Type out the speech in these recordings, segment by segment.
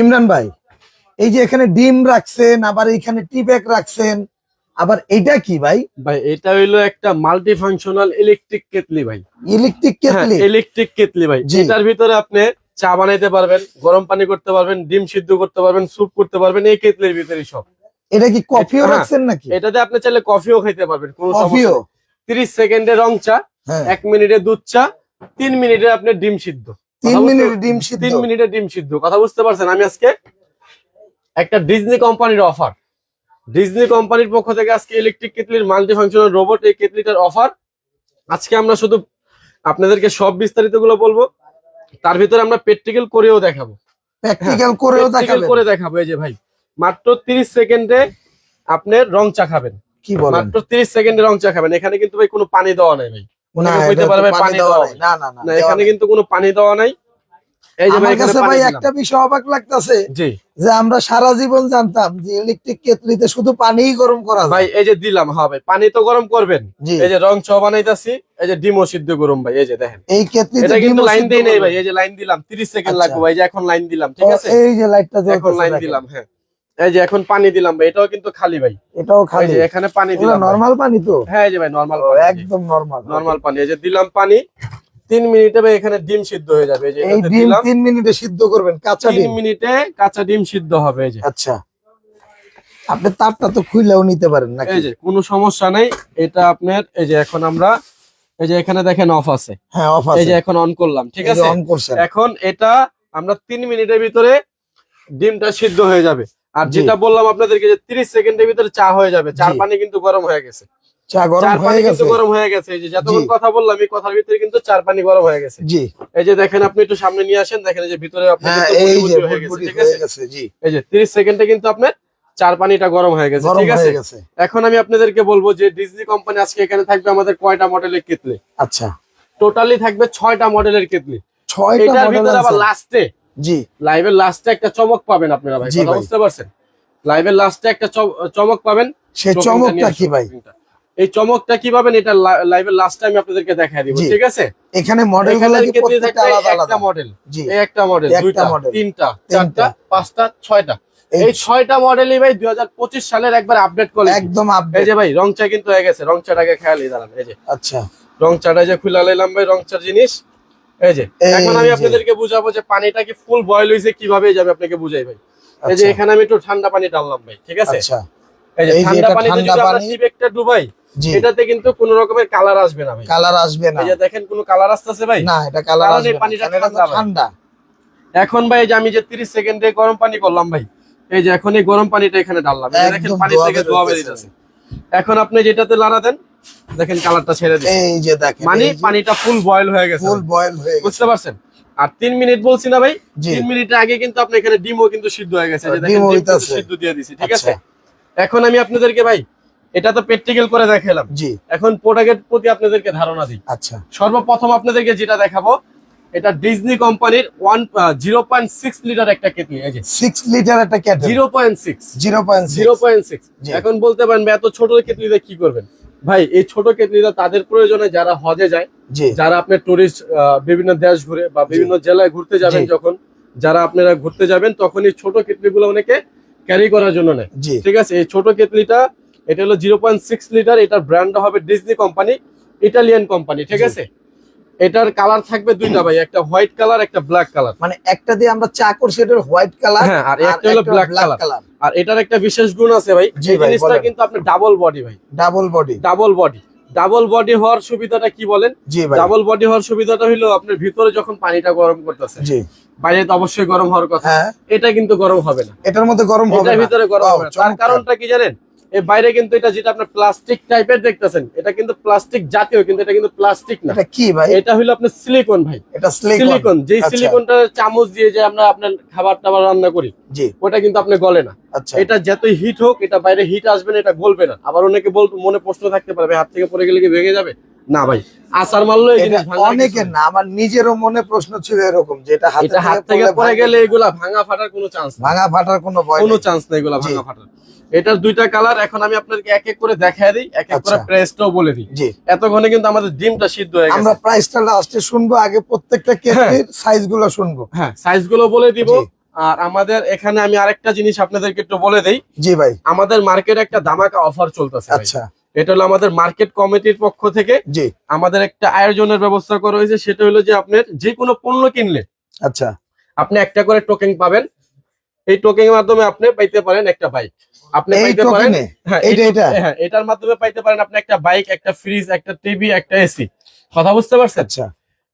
ইমরান ভাই এই যে এখানে ডিম রাখছেন আবার এখানে টি ব্যাগ রাখছেন আবার এটা কি ভাই? ভাই এটা হইল একটা মাল্টি ফাংশনাল ইলেকট্রিক কেতলি ভাই ইলেকট্রিক কেটলি? ইলেকট্রিক কেতলি ভাই। যেটার ভিতরে আপনি চা বানাইতে পারবেন গরম পানি করতে পারবেন ডিম সিদ্ধ করতে পারবেন স্যুপ করতে পারবেন এই কেতলির ভিতরে সব। এটা কি কফিও হ্যাঁ, রাখছেন নাকি? এটাতে আপনি চাইলে কফিও খাইতে পারবেন কোনো কফিও তিরিশ সেকেন্ডে রং চা হ্যাঁ। এক মিনিটে দুধ চা তিন মিনিটে আপনি ডিম সিদ্ধ। তিন মিনিট ডিম সিদ্ধ। তিন মিনিটে ডিম সিদ্ধ। কথা বুঝতে পারছেন? আমি আজকে একটা ডিজনি কোম্পানির অফার ডিজনি কোম্পানির পক্ষ থেকে আজকে ইলেকট্রিক কেটলির মাল্টি ফাংশনাল রোবট এই কেটলিটার অফার আজকে আমরা শুধু আপনাদেরকে সব বিস্তারিতগুলো বলব। তার ভিতরে আমরা প্র্যাকটিক্যাল করেও দেখাবো। প্র্যাকটিক্যাল করেও করে দেখাবো। এই যে ভাই মাত্র 30 সেকেন্ডে আপনি রং চা খাবেন। কি বলেন? মাত্র 30 সেকেন্ডে রং চা খাবেন। এখানে কিন্তু ভাই কোনো পানি দেওয়া নাই ভাই। না এখানে কিন্তু কোনো পানি দেওয়া নাই। আমার কাছে পানি ভাই দিলাম। একটা বিষয় অবাক লাগতেছে যে আমরা সারা জীবন জানতাম যে ইলেকট্রিক কেটলিতে শুধু পানিই গরম করা ভাই এই যে দিলাম হ্যাঁ ভাই পানি তো গরম করবেন এই যে রং চ বানাইতাছি এই যে ডিমও সিদ্ধ গরম ভাই এই যে দেখেন এই কেটলিতে এটা কিন্তু লাইন দেই নাই ভাই এই যে লাইন দিলাম 30 সেকেন্ড আচ্ছা। লাগবে ভাই যে এখন লাইন দিলাম ঠিক আছে এই যে লাইটটা এখন লাইন দিলাম হ্যাঁ এই যে এখন পানি দিলাম ভাই এটাও কিন্তু খালি ভাই এটাও খালি এখানে পানি দিলাম নরমাল পানি তো হ্যাঁ এই যে ভাই নরমাল একদম নরমাল নরমাল পানি এই যে দিলাম পানি তিন মিনিটে এখানে ডিম সিদ্ধ হয়ে যাবে যে এই ডিম তিন মিনিটে সিদ্ধ করবেন কাঁচা ডিম। মিনিটে কাঁচা ডিম সিদ্ধ হবে এই যে। আচ্ছা। আপনি তারটা তো খুইলেও নিতে পারেন নাকি? এই যে কোনো সমস্যা নাই এটা আপনার এই যে এখন আমরা এই যে এখানে দেখেন অফ আছে। হ্যাঁ অফ এই যে এখন অন করলাম ঠিক আছে? অন করছেন। এখন এটা আমরা তিন মিনিটের ভিতরে ডিমটা সিদ্ধ হয়ে যাবে। আর যেটা বললাম আপনাদেরকে যে তিরিশ সেকেন্ডের ভিতরে চা হয়ে যাবে চার পানি কিন্তু গরম হয়ে গেছে। চা গরম হয়ে গেছে। গরম হয়ে গেছে। এই যে যতক্ষণ কথা বললাম এই কথার ভিতরে কিন্তু চার পানি গরম হয়ে গেছে। জি। এই যে দেখেন আপনি একটু সামনে নিয়ে আসেন দেখেন এই যে ভিতরে হ্যাঁ এই যে বুদবুদি গেছে বুদবুদি ঠিক আছে? জি। এই যে তিরিশ সেকেন্ডে কিন্তু আপনার চার পানিটা গরম হয়ে গেছে ঠিক আছে? এখন আমি আপনাদেরকে বলব যে ডিজনি কোম্পানি আজকে এখানে থাকবে আমাদের কয়টা মডেলের কেতলি? আচ্ছা। টোটালি থাকবে ছয়টা মডেলের কেতলি। ছয়টা মডেল ভিতরে আবার লাস্টে জি। লাইভের লাস্টে একটা চমক পাবেন আপনারা ভাই। বুঝতে পারছেন? লাইভের লাস্টে একটা চমক পাবেন। সেই চমকটা কি ভাই। এই চমকটা কি পাবেন এটা লাইভের লাস্টে আমি আপনাদেরকে দেখাই দিব ঠিক আছে? এখানে মডেলগুলো কি প্রত্যেকটা আলাদা আলাদা। মডেল জি। এই একটা মডেল দুইটা তিনটা চারটা পাঁচটা ছয়টা। এই এই ছয়টা মডেলই ভাই দুই সালের একবার আপডেট করে একদম আপডেট এই যে ভাই রং চা কিন্তু হয়ে গেছে রং চাটাকে খেয়ালই দাঁড়ান এই যে। আচ্ছা। রং চাটা যে খুলে লাইলাম ভাই রং চার জিনিস এই যে। এখন আমি আপনাদেরকে বুঝাবো যে পানিটা কি ফুল বয়েল হয়েছে কীভাবে যাবে আপনাকে বুঝাই ভাই। এই যে আচ্ছা, এখানে আমি একটু ঠান্ডা পানি ডাললাম ভাই ঠিক আছে? আচ্ছা। এই এই ঠান্ডা পানিতে যদি আমরা পানি। টিবেকটা ডুবাই এটাতে কিন্তু কোনো রকমের কালার আসবে না ভাই। কালার আসবে না। এই যে দেখেন কোনো কালার আসতেছে ভাই। না এটা কালার আসবে না। পানিটা কারণ এটা তো ঠান্ডা। এখন ভাই যে আমি যে 30 সেকেন্ডে গরম পানি করলাম ভাই এই যে এখন এই গরম পানিটা এখানে ডাললাম দেখেন পানি থেকে ধোয়া হইতেছে। বেরিয়েছে এখন আপনি যেটাতে লাড়া দেন দেখেন কালারটা ছেড়ে দিচ্ছে এই যে দেখেন মানে পানিটা ফুল বয়েল হয়ে গেছে। ফুল বয়েল হয়ে গেছে। বুঝতে পারছেন? আর তিন মিনিট বলছি না ভাই তিন মিনিটের আগে কিন্তু আপনি এখানে ডিমও কিন্তু সিদ্ধ হয়ে গেছে। সিদ্ধ দিয়ে দিছি ঠিক আচ্ছা। আছে? এখন আমি আপনাদেরকে ভাই এটা তো প্র্যাকটিক্যাল করে দেখালাম। জি। এখন প্রোডাক্টের প্রতি আপনাদেরকে ধারণা দিই। আচ্ছা। সর্বপ্রথম আপনাদেরকে যেটা দেখাবো এটা ডিজনি কোম্পানির one zero point six litre একটা কেটলি এই যে। সিক্স লিটার একটা kettle zero point six zero point zero point six এখন বলতে পারেন এত ছোট কেটলিতে কি করবেন? ভাই এই ছোট কেটলিটা তাদের প্রয়োজনে যারা হজে যায় যারা আপনার টুরিস্ট বিভিন্ন দেশ ঘুরে বা বিভিন্ন জেলায় ঘুরতে যাবেন যখন যারা আপনারা ঘুরতে যাবেন তখন এই ছোট কেটলিগুলো অনেকে ক্যারি করার জন্য নেয়। ঠিক আছে? এই ছোট কেটলিটা এটা হলো জিরো পয়েন্ট সিক্স লিটার এটার ব্র্যান্ড হবে ডিজনি কোম্পানি ইটালিয়ান কোম্পানি ঠিক আছে? এটার কালার থাকবে দুইটা ভাই একটা হোয়াইট কালার একটা ব্ল্যাক কালার মানে একটা দিয়ে আমরা চা করছি এটার হোয়াইট কালার হ্যাঁ আর একটা হলো ব্ল্যাক কালার আর এটার একটা বিশেষ গুণ আছে ভাই এই জিনিসটা কিন্তু আপনি ডাবল বডি ভাই। Double body double body double body হওয়ার সুবিধাটা কি বলেন? ডাবল বডি হওয়ার সুবিধাটা হলো আপনার ভিতরে যখন পানিটা গরম করতেছে। জি। বাইরে তো অবশ্যই গরম হওয়ার কথা। হ্যাঁ। এটা কিন্তু গরম হবে না। এটার মধ্যে গরম হবে ভিতরে গরম হবে তার কারণটা কি জানেন? বাইরে কিন্তু এটা যেটা আপনার প্লাস্টিক টাইপের দেখতেছেন এটা কিন্তু প্লাস্টিক জাতীয় কিন্তু এটা কিন্তু প্লাস্টিক না। এটা কি ভাই? এটা হলো আপনার সিলিকন ভাই। এটা সিলিকন সিলিকন যেই আচ্ছা। সিলিকনটা চামচ দিয়ে যে আমরা আপনার খাবার টাবার রান্না করি জি। ওটা কিন্তু আপনি গলে না। আচ্ছা। এটা যতই হিট হোক এটা বাইরে হিট আসবে না এটা গলবে না। আবার অনেকে বল মনে প্রশ্ন থাকতে পারবে হাত থেকে পরে গেলে কি ভেঙে যাবে? না ভাই। আসার মারলো অনেকের না। আমার নিজেরও মনে প্রশ্ন ছিল এরকম যে এটা হাতে হাত থেকে পড়ে গেলে এগুলা ভাঙা ফাটার কোনো চান্স ভাঙা ফাটার কোনো ভয় কোনো চান্স নেই এগুলা ভাঙা ফাটার। এটার দুইটা কালার এখন আমি আপনাদেরকে এক এক করে দেখায় দিই এক এক করে আচ্ছা। প্রাইসটাও বলে দিই। জি। এতক্ষণে কিন্তু আমাদের ডিমটা সিদ্ধ হয়ে আমরা গেছে প্রাইসটা লাস্টে শুনব আগে প্রত্যেকটা কেকের সাইজগুলো শুনব। হ্যাঁ সাইজগুলো বলে দিব। আর আমাদের এখানে আমি আরেকটা জিনিস আপনাদেরকে একটু বলে দেই। জি ভাই। আমাদের মার্কেটে একটা ধামাকা অফার চলতেছে আচ্ছা। এটা হলো আমাদের মার্কেট কমিটির পক্ষ থেকে। জি। আমাদের একটা আয়োজনের ব্যবস্থা করা হয়েছে সেটা হলো যে আপনার যে কোনো পণ্য কিনলে আচ্ছা। আপনি একটা করে টোকেন পাবেন। এই টোকেন এর মাধ্যমে আপনি পাইতে পারেন একটা বাইক আপনি পাইতে পারেন হ্যাঁ এই এটা? হ্যাঁ এটার মাধ্যমে পাইতে পারেন আপনি একটা বাইক একটা ফ্রিজ একটা টিভি একটা এসি কথা বুঝতে পারছেন? আচ্ছা।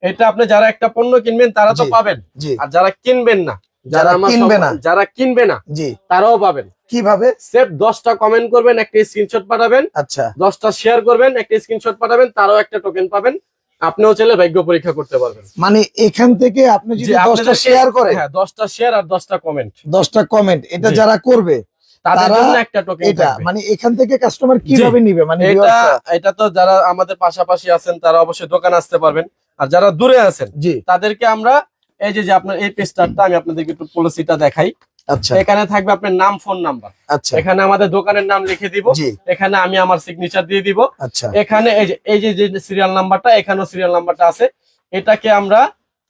এটা আপনি যারা একটা পণ্য কিনবেন তারা তো পাবেন। আর যারা কিনবেন না যারা কিনবে না। যারা কিনবে না জি। তারাও পাবেন। কীভাবে? সেফ দশটা কমেন্ট করবেন একটা স্ক্রিনশট পাঠাবেন আচ্ছা। দশটা শেয়ার করবেন একটা স্ক্রিনশট পাঠাবেন তারাও একটা টোকেন পাবেন। আপনিও চাইলে ভাগ্য পরীক্ষা করতে পারবেন। মানে এখান থেকে আপনি যদি দশটা শেয়ার করে হ্যাঁ দশটা শেয়ার আর দশটা কমেন্ট দশটা কমেন্ট এটা যারা করবে তারা একটা টোকেন এটা মানে এখান থেকে কাস্টমার কীভাবে নিবে? মানে এটা তো যারা আমাদের পাশাপাশি আছেন তারা অবশ্যই দোকান আসতে পারবেন। আর যারা দূরে আছেন তাদেরকে আমরা এই যে যে আপনার এই পেস্টারটা আমি আপনাদেরকে একটু পলিসিটা দেখাই। আচ্ছা। এখানে থাকবে আপনার নাম ফোন নাম্বার আচ্ছা। এখানে আমাদের দোকানের নাম লিখে দিব। এখানে আমি আমার সিগনেচার দিয়ে দিব। আচ্ছা। এখানে এই যে এই যে যে সিরিয়াল নাম্বারটা এখানেও সিরিয়াল নাম্বারটা আছে। এটাকে আমরা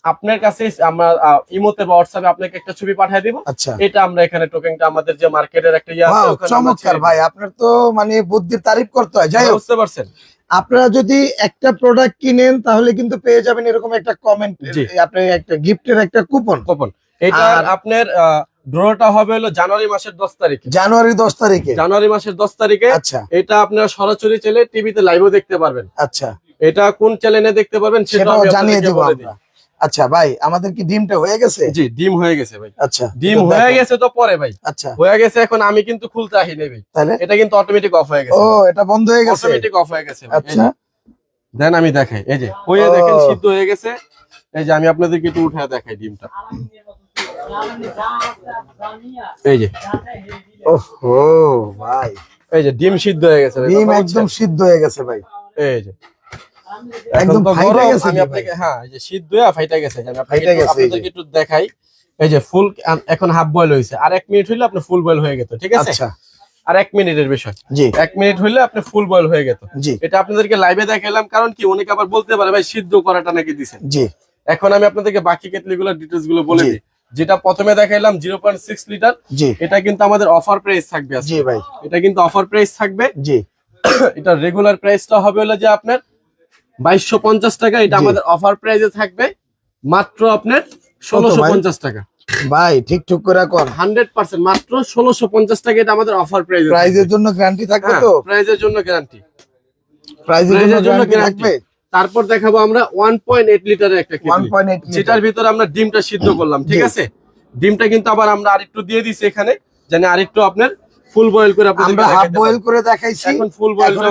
আপনার কাছে আমরা ইমোতে বা হোয়াটসঅ্যাপে আপনাকে একটা ছবি পাঠিয়ে দিব। আচ্ছা। এটা আমরা এখানে টোকেনটা আমাদের যে মার্কেটের একটা ইয়ে আছে ওখানে চমৎকার ভাই। আপনার তো মানে বুদ্ধির তারিফ করতে হয়। যাই হোক। বুঝতে পারছেন? আপনারা যদি একটা প্রোডাক্ট কিনেন তাহলে কিন্তু পেয়ে যাবেন এরকম একটা কমেন্ট আপনি একটা গিফটের একটা কুপন কুপন এটা আর- আপনার ড্রটা হবে হলো জানুয়ারি মাসের দশ তারিখে। জানুয়ারি দশ তারিখে? জানুয়ারি মাসের দশ তারিখে আচ্ছা। এটা আপনারা সরাসরি চলে টিভিতে লাইভও দেখতে পারবেন। আচ্ছা। এটা কোন চ্যানেলে দেখতে পারবেন সেটাও সেটাও জানিয়ে দেবো আমরা। আচ্ছা ভাই আমাদের কি ডিমটা হয়ে গেছে? জি ডিম হয়ে গেছে ভাই। আচ্ছা ডিম হয়ে গেছে তো পরে ভাই। আচ্ছা। হয়ে গেছে এখন আমি কিন্তু খুলতে আসিনি ভাই। তাহলে? এটা কিন্তু অটোমেটিক অফ হয়ে গেছে ও এটা বন্ধ হয়ে গেছে? অটোমেটিক অফ হয়ে গেছে আচ্ছা। দেন আমি দেখাই। এই যে হয়ে দেখেন সিদ্ধ হয়ে গেছে। এই যে আমি আপনাদেরকে একটু উঠে দেখাই ডিমটা। এই যে। ওহো ভাই। এই যে ডিম সিদ্ধ হয়ে গেছে ডিম একদম সিদ্ধ হয়ে গেছে ভাই। এই যে। একদম ফাইটা গেছে আমি আপনাকে হ্যাঁ এই যে সিদ্ধ হয়ে ফাইটা গেছে আমি আপনাকে একটু- গেছে, এই একটু দেখাই। এই যে ফুল এখন হাফ বয়েল হয়েছে। আর এক মিনিট হইলে আপনি ফুল বয়েল হয়ে গেত ঠিক আছে? আচ্ছা। আর এক মিনিটের বিষয়। জি। এক মিনিট হইলে আপনি ফুল বয়েল হয়ে গেত। জি। এটা আপনাদেরকে লাইভে দেখালাম কারণ কি অনেকে আবার বলতে পারে ভাই সিদ্ধ করাটা নাকি দিছেন? জি। এখন আমি আপনাদেরকে বাকি কেতলিগুলোর ডিটেলসগুলো বলে দিই। যেটা প্রথমে দেখাইলাম জিরো পয়েন্ট সিক্স লিটার জি। এটা কিন্তু আমাদের অফার প্রাইস থাকবে জি ভাই। এটা কিন্তু অফার প্রাইস থাকবে। জি। এটা রেগুলার প্রাইসটা হবে হলো যে আপনার বাইশশো পঞ্চাশ টাকা এটা আমাদের অফার প্রাইসে থাকবে মাত্র আপনার ষোলোশো পঞ্চাশ টাকা। ভাই ঠিক ঠিক করে কর। হান্ড্রেড পার্সেন্ট মাত্র ষোলোশো পঞ্চাশ টাকা এটা আমাদের অফার প্রাইস প্রাইজের জন্য গ্যারান্টি থাকবে তো? প্রাইজের জন্য গ্যারান্টি প্রাইজের জন্য গ্যারান্টি। তারপর দেখাবো আমরা ওয়ান পয়েন্ট এইট লিটারের একটা যেটার ভিতরে আমরা ডিমটা সিদ্ধ করলাম ঠিক আছে? ডিমটা কিন্তু আবার আমরা আরেকটু দিয়ে দিছি এখানে জানি আরেকটু আপনার ফুল বয়েল করে আমরা হাফ বয়েল করে দেখাইছি। এখন ফুল বয়েল করে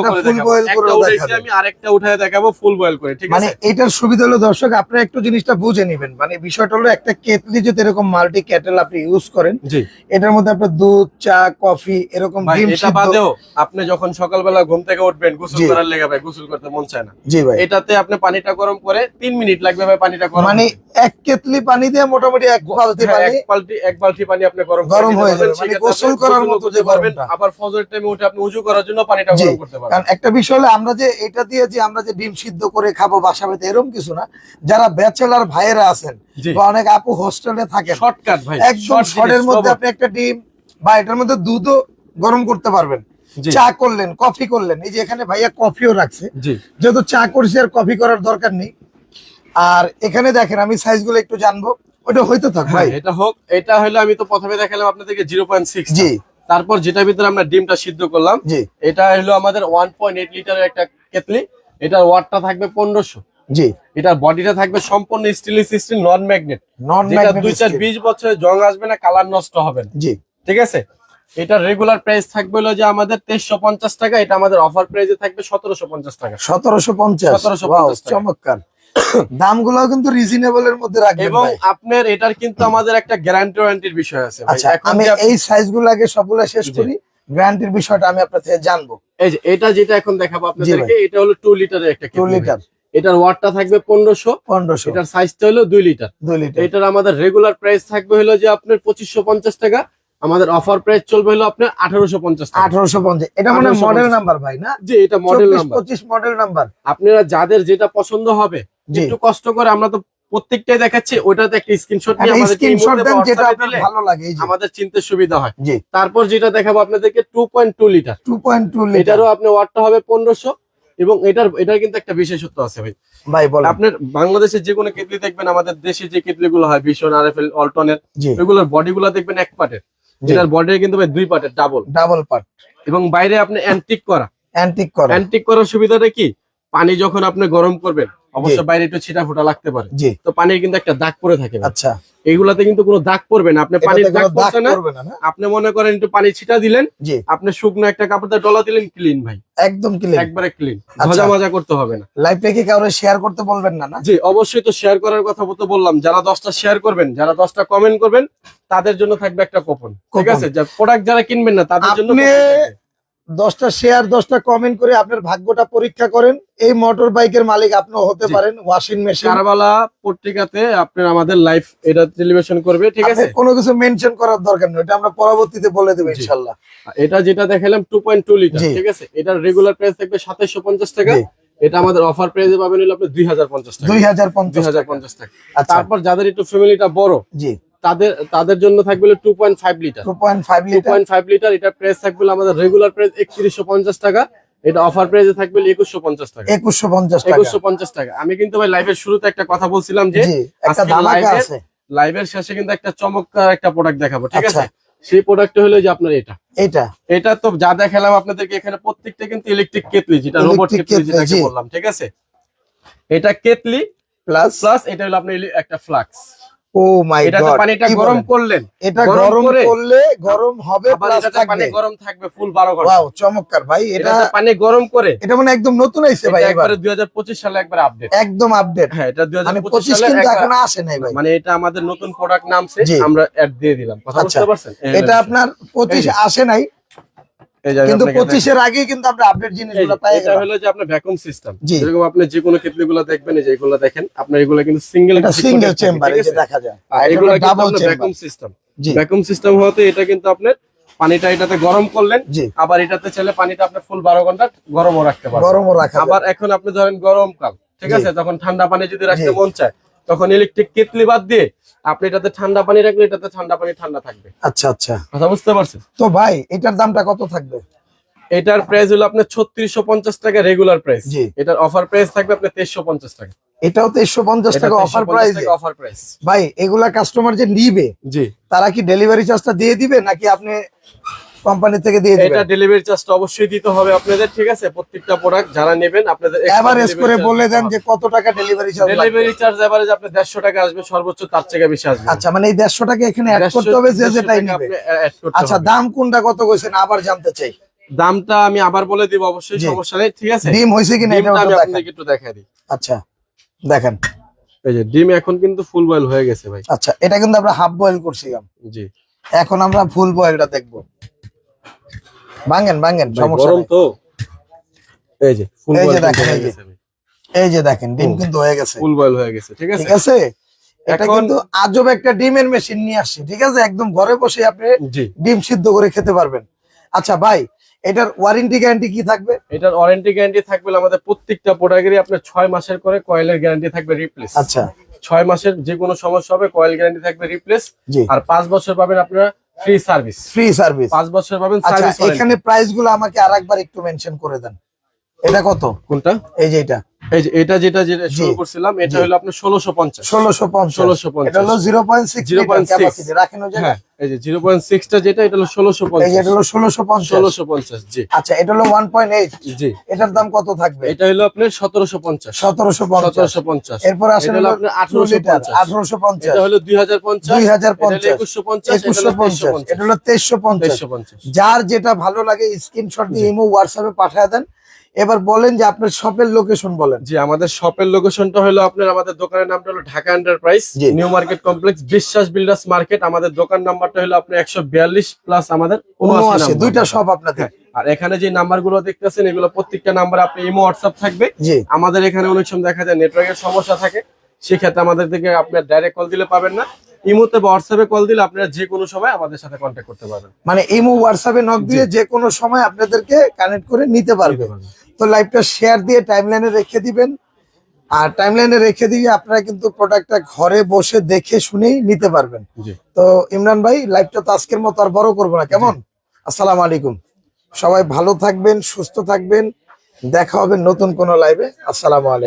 boil একটা করেও উঠাইছি আমি আরেকটা উঠায় দেখাবো ফুল বয়েল করে ঠিক মানে এটার সুবিধা হলো দর্শক আপনারা একটু জিনিসটা বুঝে নেবেন। মানে বিষয়টা হলো একটা যদি এরকম মাল্টি ক্যাটেল আপনি ইউজ করেন জি। এটার মধ্যে দুধ চা কফি এরকম ডিম এটা বাদেও আপনি যখন সকালবেলা ঘুম থেকে উঠবেন গোসল করার লেগে ভাই গোসল করতে মন চায় না। জি ভাই। এটাতে আপনি পানিটা গরম করে তিন মিনিট লাগবে ভাই পানিটা গরম মানে এক কেতলি পানি দিয়ে মোটামুটি এক বালতি হ্যাঁ, পানি এক বালতি এক বালতি পানি আপনি গরম গরম হয়ে যাবে, মানে গোসল করার মতো যে পারবেন আবার ফজর টাইমে উঠে আপনি উজু করার জন্য পানিটা গরম করতে পারবেন। কারণ একটা বিষয় হলো আমরা যে এটা দিয়ে যে আমরা যে ডিম সিদ্ধ করে খাব বাসা বাড়িতে এরকম কিছু না। যারা ব্যাচেলার ভাইয়েরা আছেন বা অনেক আপু হোস্টেলে থাকেন শর্টকাট ভাই একদম শর্টের মধ্যে আপনি একটা ডিম বা এটার মধ্যে দুধও গরম করতে পারবেন। চা করলেন কফি করলেন। এই যে এখানে ভাইয়া কফিও রাখছে। যেহেতু চা করছি আর কফি করার দরকার নেই। আর এখানে দেখেন আমি সাইজগুলো একটু জানব। ওটা হয়তো থাক ভাই। হ্যাঁ, এটা হোক এটা হলো আমি তো প্রথমে দেখালাম আপনাদেরকে জিরো পয়েন্ট সিক্স জি। তারপর যেটা ভিতরে আমরা ডিমটা সিদ্ধ করলাম এটা হলো আমাদের ওয়ান পয়েন্ট এইট লিটারের একটা কেতলি। এটার ওয়াটটা থাকবে পনেরোশো। জি। এটার বডিটা থাকবে সম্পূর্ণ steel steel non magnet non দুই চার বিশ বছরে জং আসবে না কালার নষ্ট হবে না। জি। ঠিক আছে? এটা রেগুলার প্রাইস থাকবে হলো যে আমাদের তেইশশো পঞ্চাশ টাকা এটা আমাদের অফার প্রাইসে থাকবে সতেরোশো পঞ্চাশ টাকা। সতেরোশো পঞ্চাশ। 1750 টাকা। চমৎকার। দামগুলো কিন্তু রিজনেবল এর মধ্যে রাখবেন এবং। আপনার এটার কিন্তু আমাদের একটা গ্যারান্টি ওয়ারেন্টির বিষয় আছে আচ্ছা আমি এই সাইজগুলো আগে সবগুলো শেষ করি গ্যারান্টির বিষয়টা আমি আপনার থেকে জানব। এই যে এটা যেটা এখন দেখাবো আপনাদেরকে এটা হলো টু লিটারের একটা টু কেটলি লিটার এটার ওয়াটটা থাকবে পনেরোশো। পনেরোশো। এটার সাইজটা হলো দুই লিটার দুই লিটার এটার আমাদের রেগুলার প্রাইস থাকবে হলো যে আপনার পঁচিশশো পঞ্চাশ টাকা। আমাদের অফার প্রাইস চলবে হলো আপনার আঠারোশো পঞ্চাশ টাকা। আঠারোশো পঞ্চাশ। এটা মানে 1850 মডেল নাম্বার ভাই না? যে এটা মডেল নাম্বার পঁচিশ মডেল নাম্বার আপনারা যাদের যেটা পছন্দ হবে জি একটু কষ্ট করে আমরা তো প্রত্যেকটাই দেখাচ্ছি ওইটাতে একটা স্ক্রিনশট নিয়ে আমাদের স্ক্রিনশট দেন যেটা আপনার ভালো লাগে আমাদের চিনতে সুবিধা হয়। তারপর যেটা দেখাবো আপনাদেরকে two point two litre two point two litre এটারও আপনি ওয়াটটা হবে পনেরোশো এবং এটার এটার কিন্তু একটা বিশেষত্ব আছে ভাই। ভাই বলেন। আপনার বাংলাদেশের যে কোনো কেটলি দেখবেন আমাদের দেশে যে কেটলি গুলো হয় ভীষণ আর এফ এল অল্টনের বডি গুলো দেখবেন এক পার্টের যেটার বডি কিন্তু ভাই দুই পার্টের ডাবল ডাবল পার্ট এবং বাইরে আপনি অ্যান্টিক করা। অ্যান্টিক করা। অ্যান্টিক করার সুবিধাটা কি? পানি যখন আপনি গরম করবেন অবশ্য বাইরে একটু ছিটা ফোটা লাগতে পারে। তো পানির কিন্তু একটা দাগ পড়ে থাকে। আচ্ছা। এইগুলাতে কিন্তু কোনো দাগ পড়বে না। আপনি পানির দাগ পড়ছে না। আপনি মনে করেন একটু পানি ছিটা দিলেন আপনি শুকনো একটা কাপড় দিয়ে ডলা দিলেন ক্লিন ভাই। একদম ক্লিয়ার একবারে ক্লিন আচ্ছা। মজা মজা করতে হবে না। লাইভটা কি কাউরে শেয়ার করতে বলবেন না না? জি অবশ্যই তো শেয়ার করার কথা তো বললাম। যারা দশটা শেয়ার করবেন যারা দশটা কমেন্ট করবেন তাদের জন্য থাকবে একটা কুপন ঠিক। আছে? প্রোডাক্ট যারা কিনবেন না তাদের জন্য। দশটা শেয়ার দশটা কমেন্ট করে আপনার ভাগ্যটা পরীক্ষা করেন। এই মোটর বাইকের মালিক আপনিও হতে পারেন ওয়াশিং মেশিন কারবালা পত্রিকাতে আপনার আমাদের লাইভ এটা টেলিভিশন করবে ঠিক আছে? কোনো কিছু মেনশন করার দরকার নেই এটা আমরা পরবর্তীতে বলে দেবো জি। ইনশাল্লাহ। এটা যেটা দেখালাম টু পয়েন্ট টু লিটার ঠিক আছে? এটার রেগুলার প্রাইস থাকবে সাতাইশশো পঞ্চাশ টাকা। এটা আমাদের অফার প্রাইসে পাবেন হলো আপনি দুই হাজার পঞ্চাশ টাকা। দুই হাজার দুই পঞ্চাশ হাজার পঞ্চাশ টাকা। আচ্ছা। তারপর যাদের একটু ফ্যামিলিটা বড় জি। তাদের তাদের জন্য থাকবে two point five litre two point five litre point five litre এটা প্রাইস থাকবে আমাদের রেগুলার প্রাইস একত্রিশশো পঞ্চাশ টাকা। এটা অফার প্রাইসে থাকবে একুশশো পঞ্চাশ টাকা। একুশশো পঞ্চাশ একুশশো পঞ্চাশ টাকা। আমি কিন্তু ভাই লাইভের শুরুতে একটা কথা বলছিলাম যে লাইভের শেষে কিন্তু একটা চমৎকার একটা প্রোডাক্ট দেখাবো ঠিক আচ্ছা। আছে? সেই প্রোডাক্ট হলো যে আপনার এটা। এটা। এটা তো যা দেখালাম আপনাদেরকে এখানে প্রত্যেকটা কিন্তু ইলেকট্রিক কেতলি যেটা রোবট কেতলি যেটাকে বললাম ঠিক আছে? এটা কেতলি প্লাস প্লাস এটা হলো আপনার একটা ফ্লাক্স ও মাই গড পানিটা গরম করলেন। এটা গরম করলে গরম হবে প্লাস পানি গরম থাকবে ফুল বারো ঘণ্টা। ওয়াও চমৎকার ভাই এটা পানি গরম করে। এটা মানে একদম নতুন আইছে ভাই একবারে দুই হাজার পঁচিশ সালে একবার আপডেট একদম আপডেট হ্যাঁ এটা দুই হাজার মানে পঁচিশ পঁচিশ সালে কিন্তু এখনও আসে নাই ভাই। মানে এটা আমাদের নতুন প্রোডাক্ট নামছে আমরা অ্যাড দিয়ে দিলাম। কথা আচ্ছা। বুঝতে পারছেন? এটা আপনার পঁচিশ এই যে। আসে নাই কিন্তু আগেই কিন্তু আমরা আপডেট এই জিনিসগুলো পাই এটা হলো যে আপনার ভ্যাকুয়াম সিস্টেম যেরকম আপনি যে কোনো ক্ষেত্রে দেখবেন এই যে এগুলো দেখেন আপনার এগুলো কিন্তু সিঙ্গেল সিঙ্গেল চেম্বার এই যে দেখা যায়। আর এগুলো double double vacuum system vacuum system এটা কিন্তু আপনার পানিটা এটাতে গরম করলেন আবার এটাতে চাইলে পানিটা আপনি ফুল বারো ঘণ্টা গরমও রাখতে পারবেন। গরমও রাখা আবার এখন আপনি ধরেন গরমকাল ঠিক আছে? তখন ঠান্ডা পানি যদি রাখতে। মন চায় তখন ইলেকট্রিক কেতলি বাদ দিয়ে আপনি এটাতে ঠান্ডা পানি রাখলে এটাতে ঠান্ডা পানি ঠান্ডা থাকবে। আচ্ছা আচ্ছা। কথা বুঝতে পারছেন? তো ভাই এটার দামটা কত থাকবে? এটার প্রাইস হলো আপনার ছত্রিশশো পঞ্চাশ টাকা রেগুলার প্রাইস। এটার অফার প্রাইস থাকবে আপনার তেইশশো পঞ্চাশ টাকা। এটাও তেইশশো পঞ্চাশ টাকা অফার প্রাইস অফার প্রাইস ভাই এগুলা কাস্টমার যে নিবে জি। তারা কি ডেলিভারি চার্জটা দিয়ে দিবে নাকি আপনি কোম্পানি থেকে দিয়ে এটা দিবেন। ডেলিভারি চার্জটা অবশ্যই দিতে হবে আপনাদের ঠিক আছে? প্রত্যেকটা প্রোডাক্ট যারা নেবেন আপনাদের এভারেজ করে বলে দেন যে কত টাকা delivery charge delivery charge average আপনার দেড়শো টাকা আসবে সর্বোচ্চ তার থেকে বেশি আসবে। আচ্ছা মানে এই দেড়শো টাকা এখানে অ্যাড করতে হবে যে যেটাই নেবে। আচ্ছা দাম কোনটা কত কইছেন আবার জানতে চাই। দামটা আমি আবার বলে দিব অবশ্যই। সমস্যা নেই ঠিক আছে? ডিম হয়েছে কিনা এটা আমি দেখেন। একটু দেখাই দিই। আচ্ছা দেখেন। এই যে ডিম এখন কিন্তু ফুল বয়েল হয়ে গেছে ভাই। আচ্ছা এটা কিন্তু আমরা হাফ বয়েল করছিলাম। জি। এখন আমরা ফুল বয়েলটা দেখব। ভাঙেন ভাঙেন সমস্যা তো। এই যে এই যে দেখেন, এই যে। এই যে দেখেন ডিম কিন্তু হয়ে গেছে। ফুল বয়েল হয়ে গেছে ঠিক আছে? ঠিক আছে? এটা কিন্তু আজব একটা ডিমের মেশিন নিয়ে আসছে ঠিক আছে? একদম ঘরে বসে আপনি ডিম সিদ্ধ করে খেতে পারবেন। আচ্ছা ভাই এটার ওয়ারেন্টি গ্যারান্টি কি থাকবে? এটার ওয়ারেন্টি গ্যারান্টি থাকবে আমাদের প্রত্যেকটা প্রোডাক্টেরই আপনার ছয় মাসের করে কয়েলের গ্যারান্টি থাকবে রিপ্লেস আচ্ছা। ছয় মাসের যে কোনো সমস্যা হবে কয়েল গ্যারান্টি থাকবে রিপ্লেস আর পাঁচ বছর পাবেন আপনারা ফ্রি সার্ভিস ফ্রি সার্ভিস পাঁচ বছর পাবেন আচ্ছা সার্ভিস এখানে প্রাইসগুলো আমাকে আরেকবার একটু মেনশন করে দেন। এটা কত? কোনটা? এই যে এটা। এই যে এটা যেটা যেটা শুরু। করছিলাম এটা হলো আপনার ষোলোশো পঞ্চাশ। ষোলোশো পঞ্চাশ। ষোলোশো এটা হলো পঞ্চাশ জিরো পয়েন্ট সিক্স 0.6 ক্যাপাসিটি রাখেন ওই হ্যাঁ। জায়গায় এই যে জিরো পয়েন্ট সিক্সটা যেটা এটা হলো ষোলোশো এই এটা হলো ষোলোশো পঞ্চাশ। ষোলোশো পঞ্চাশ জি। আচ্ছা এটা হলো ওয়ান পয়েন্ট এইট জি। এটার দাম কত থাকবে? এটা হলো আপনার সতেরোশো পঞ্চাশ। সতেরোশো পঞ্চাশ। সতেরোশো পঞ্চাশ। এরপর আসেন এটা হলো আপনার আঠারোশো পঞ্চাশ। আঠারোশো পঞ্চাশ। এটা হলো দুই হাজার পঞ্চাশ। দুই হাজার এটা হলো পঞ্চাশ। একুশশো পঞ্চাশ। এটা হলো তেইশশো পঞ্চাশ। পঞ্চাশ। এটা হলো তেইশশো পঞ্চাশ। তেইশশো পঞ্চাশ। যার যেটা ভালো লাগে স্ক্রিনশট দিয়ে ইমো হোয়াটসঅ্যাপে পাঠিয়ে দেন। এবার বলেন যে আপনার শপের লোকেশন বলেন। জি আমাদের শপের লোকেশনটা হলো আপনার আমাদের দোকানের নামটা হলো Dhaka enterprise. New Market complex Biswas builders market আমাদের দোকান নাম্বারটা হলো আপনার একশো বিয়াল্লিশ প্লাস আমাদের দুইটা শপ আপনাদের। আর এখানে যে নাম্বারগুলো দেখতেছেন এগুলো প্রত্যেকটা নাম্বার আপনি ইমো হোয়াটসঅ্যাপ থাকবে। জি। আমাদের এখানে অনেক সময় দেখা যায় নেটওয়ার্কের সমস্যা থাকে। সেক্ষেত্রে আমাদের থেকে আপনার ডাইরেক্ট কল দিলে পাবেন না। ইমোতে বা হোয়াটসঅ্যাপে কল দিলে আপনারা যে কোনো সময় আমাদের সাথে কন্ট্যাক্ট করতে পারবেন। মানে ইমো হোয়াটসঅ্যাপে নক দিয়ে যে কোনো সময় আপনাদেরকে কানেক্ট করে নিতে পারবে। তো লাইভটা শেয়ার দিয়ে টাইমলাইনে রেখে দিবেন। আর টাইমলাইনে রেখে দিয়ে আপনারা কিন্তু প্রোডাক্টটা ঘরে বসে দেখে শুনেই নিতে পারবেন। তো ইমরান ভাই লাইভটা তো আজকের মতো আর বড় করব না কেমন? আসসালাম আলাইকুম। সবাই ভালো থাকবেন সুস্থ থাকবেন। দেখা হবে নতুন কোনো লাইভে আসসালামু আলাইকুম।